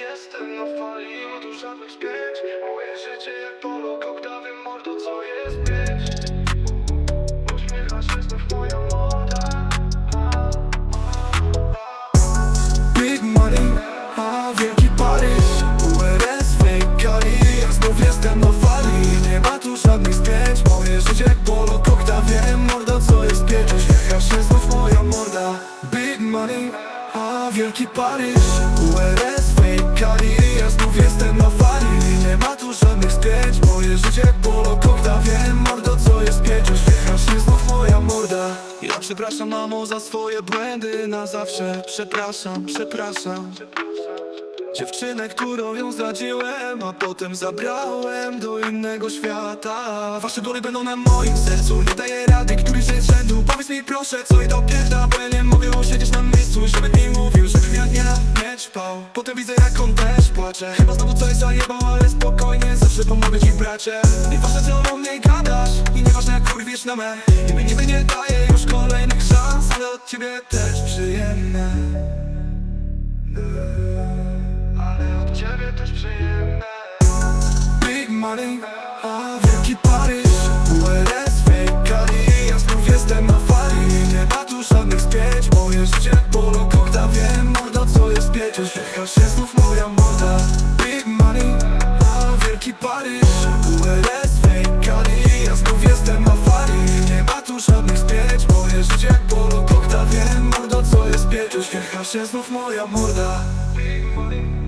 jestem na fali Od żadnych spięć Moje życie jak polo Koktawy mordo, co jest Uśmiecha się znów moja morda. Big money, a wielki Paryż. URS, fake Ja znów jestem na fali. Nie ma tu żadnych spięć Moje życie jak polo kokta. Wiem mordo co jest piecz Uśmiecha się znów moja morda. Ja przepraszam mamo za swoje błędy. Na zawsze przepraszam, przepraszam Dziewczynę, którą ją zdradziłem, a potem zabrałem do innego świata. Wasze góry będą na moim sercu, nie daję rady, który z rzędu. Powiedz mi proszę, co i dopiero, bo ja nie mogę siedzieć na miejscu Żeby mi mówił, żebym ja nie ćpał Potem widzę jak on też płacze. Chyba znowu coś zajebał, ale spokojnie, zawsze pomogę ci bracie. Nieważne co o mnie gadasz i nieważne jak kurwiesz na me. Mi niby nie daję już kolejnych szans, ale od ciebie też przyjemne ciebie też przyjemne. Big money, a wielki Paryż. URS, fake Ja znów jestem na fali. Nie ma tu żadnych spięć Moje życie polo kokta Wiem mordo co jest pieć Uśmiecha się znów moja morda. Big money, a wielki Paryż. URS, fake Ja znów jestem na fali. Nie ma tu żadnych spięć Moje życie polo kokta Wiem mordo co jest pieć Uśmiecha się znów moja morda. Big money,